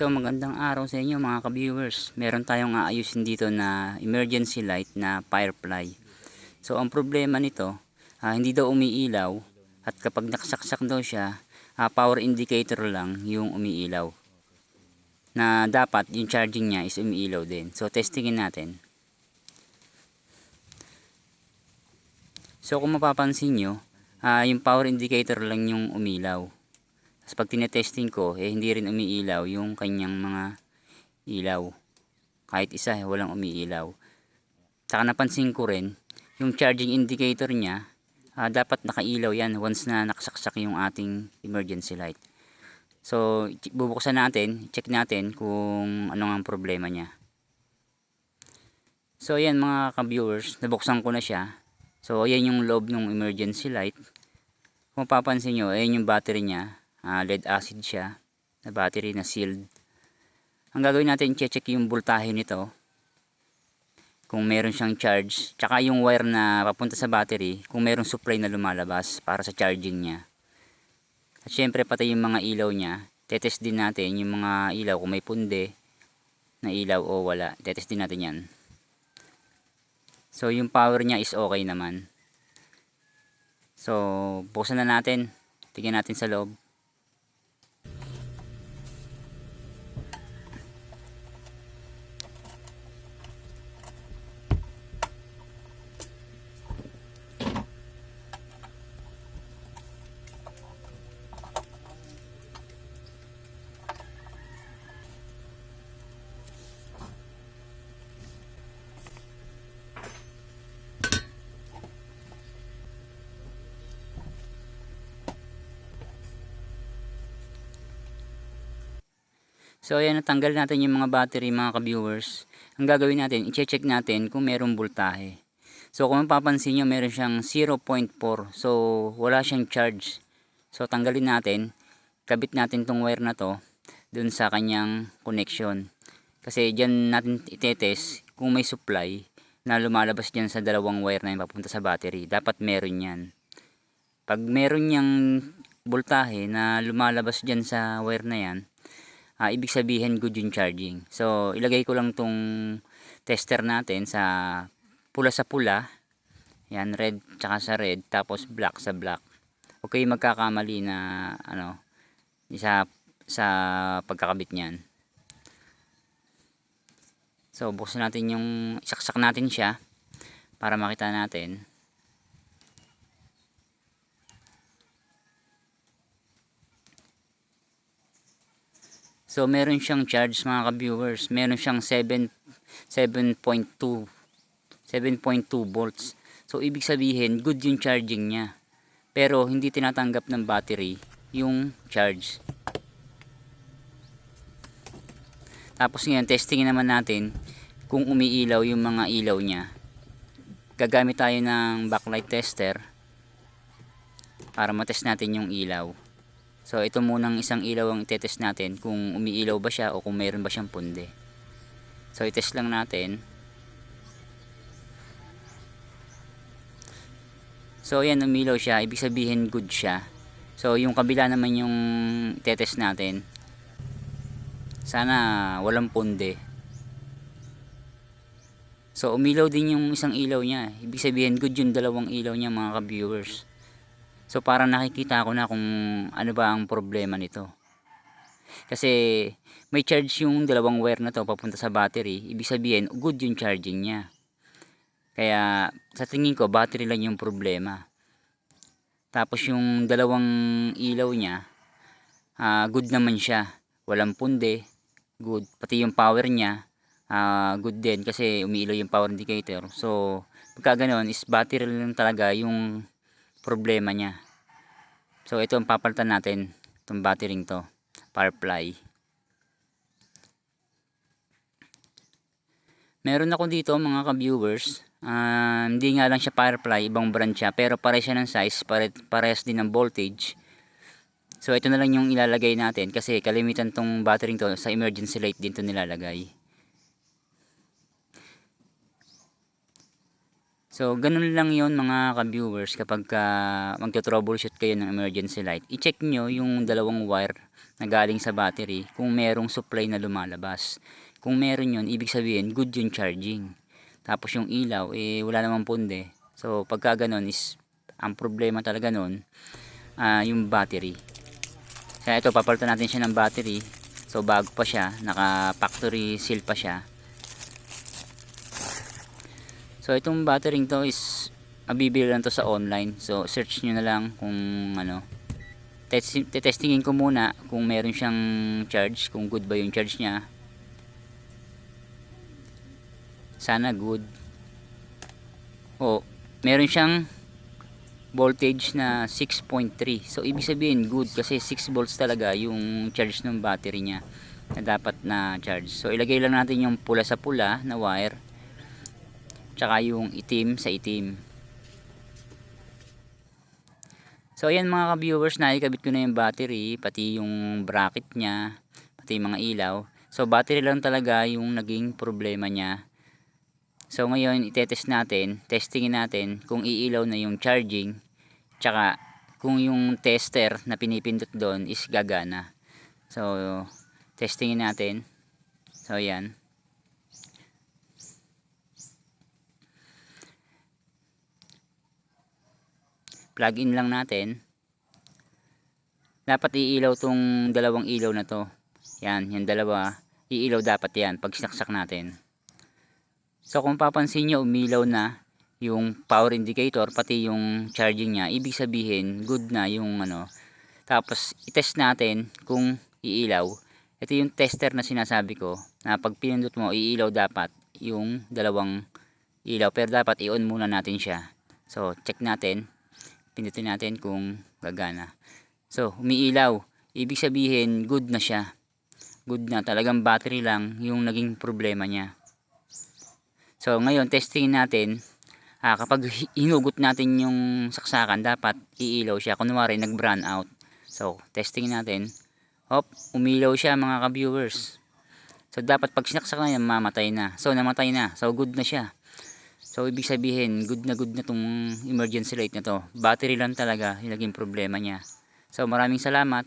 So magandang araw sa inyo mga ka-viewers. Meron tayong aayusin dito na emergency light na firefly. So ang problema nito, ah, hindi daw umiilaw at kapag nakasaksak daw siya, ah, power indicator lang yung umiilaw. Na dapat yung charging niya is umiilaw din. So testingin natin. So kung mapapansin nyo, ah, yung power indicator lang yung umilaw. Tapos pag tinetesting ko, eh hindi rin umiilaw yung kanyang mga ilaw. Kahit isa, eh, walang umiilaw. Saka napansin ko rin, yung charging indicator niya, ah, dapat nakailaw yan once na nakasaksak yung ating emergency light. So, bubuksan natin, check natin kung ano ang problema niya. So, ayan mga ka-viewers, nabuksan ko na siya. So, ayan yung loob ng emergency light. Kung mapapansin nyo, ayan yung battery niya. Ah, lead acid siya na battery na sealed. Ang gagawin natin, check yung voltahe nito. Kung meron siyang charge, tsaka yung wire na papunta sa battery, kung merong supply na lumalabas para sa charging niya. At syempre pati yung mga ilaw niya, tetest din natin yung mga ilaw kung may punde na ilaw o wala. Tetest din natin yan. So yung power niya is okay naman. So buksan na natin. Tingnan natin sa loob. So ayan, natanggal natin yung mga battery mga ka-viewers. Ang gagawin natin, i-check natin kung merong voltahe. So kung mapapansin nyo, meron siyang 0.4. So wala siyang charge. So tanggalin natin, kabit natin tong wire na to dun sa kanyang connection. Kasi dyan natin itetest kung may supply na lumalabas dyan sa dalawang wire na yung papunta sa battery. Dapat meron yan. Pag meron niyang voltahe na lumalabas dyan sa wire na yan, ah, ibig sabihin good yung charging. So, ilagay ko lang tong tester natin sa pula sa pula. Yan, red tsaka sa red, tapos black sa black. Okay, magkakamali na ano, sa, sa pagkakabit niyan. So, buksan natin yung, isaksak natin siya para makita natin. So meron siyang charge mga ka-viewers. Meron siyang 7 7.2 7.2 volts. So ibig sabihin good yung charging niya. Pero hindi tinatanggap ng battery yung charge. Tapos ngayon testing naman natin kung umiilaw yung mga ilaw niya. Gagamit tayo ng backlight tester para matest natin yung ilaw. So ito munang isang ilaw ang itetest natin kung umiilaw ba siya o kung mayroon ba siyang punde. So itest lang natin. So ayan umilaw siya, ibig sabihin good siya. So yung kabila naman yung itetest natin. Sana walang punde. So umilaw din yung isang ilaw niya. Ibig sabihin good yung dalawang ilaw niya mga ka-viewers. So parang nakikita ko na kung ano ba ang problema nito. Kasi may charge yung dalawang wire na to papunta sa battery. Ibig sabihin good yung charging niya. Kaya sa tingin ko battery lang yung problema. Tapos yung dalawang ilaw niya ah, good naman siya. Walang punde. Good. Pati yung power niya ah, good din kasi umiilaw yung power indicator. So pagka ganun is battery lang talaga yung problema niya. So ito ang papalitan natin, itong battery to, Firefly. Meron ako dito mga ka-viewers, ah, hindi nga lang siya Firefly, ibang brand siya, pero pare siya ng size, pare, parehas din ng voltage. So ito na lang yung ilalagay natin kasi kalimitan tong battery to sa emergency light din to nilalagay. So ganun lang yon mga ka-viewers kapag ka magto-troubleshoot kayo ng emergency light. I-check nyo yung dalawang wire na galing sa battery kung merong supply na lumalabas. Kung meron yun, ibig sabihin, good yung charging. Tapos yung ilaw, eh, wala namang punde. So, pagka ganun is, ang problema talaga nun, ah, yung battery. Kaya ito, papalitan natin siya ng battery. So, bago pa siya, naka-factory seal pa siya. So itong battery to is mabibili lang to sa online. So search nyo na lang kung ano. Test testingin ko muna kung meron siyang charge, kung good ba yung charge niya. Sana good. Oh, meron siyang voltage na 6.3. So ibig sabihin good kasi 6 volts talaga yung charge ng battery niya na dapat na charge. So ilagay lang natin yung pula sa pula na wire tsaka yung itim sa itim. So ayan mga ka-viewers naikabit ko na yung battery pati yung bracket nya pati yung mga ilaw. So battery lang talaga yung naging problema nya so ngayon itetest natin testingin natin kung iilaw na yung charging tsaka kung yung tester na pinipindot doon is gagana. So testingin natin. So ayan plug in lang natin. Dapat iilaw tong dalawang ilaw na to. Yan yung dalawa. Iilaw dapat yan pag sinaksak natin. So kung papansin nyo umilaw na yung power indicator pati yung charging nya ibig sabihin good na yung ano. Tapos itest natin kung iilaw. Ito yung tester na sinasabi ko na pag pinindot mo iilaw dapat yung dalawang ilaw. Pero dapat i-on muna natin siya. So check natin pindutin natin kung gagana. So umiilaw. Ibig sabihin good na siya. Good na. Talagang battery lang yung naging problema niya. So ngayon testing natin. Ah, kapag hi- hinugot natin yung saksakan dapat iilaw siya. Kunwari nag brown out. So testing natin. Hop umilaw siya mga ka-viewers. So dapat pag sinaksak na yan mamatay na. So namatay na. So good na siya So, ibig sabihin, good na good na tong emergency light na to. Battery lang talaga yung naging problema niya. So, maraming salamat.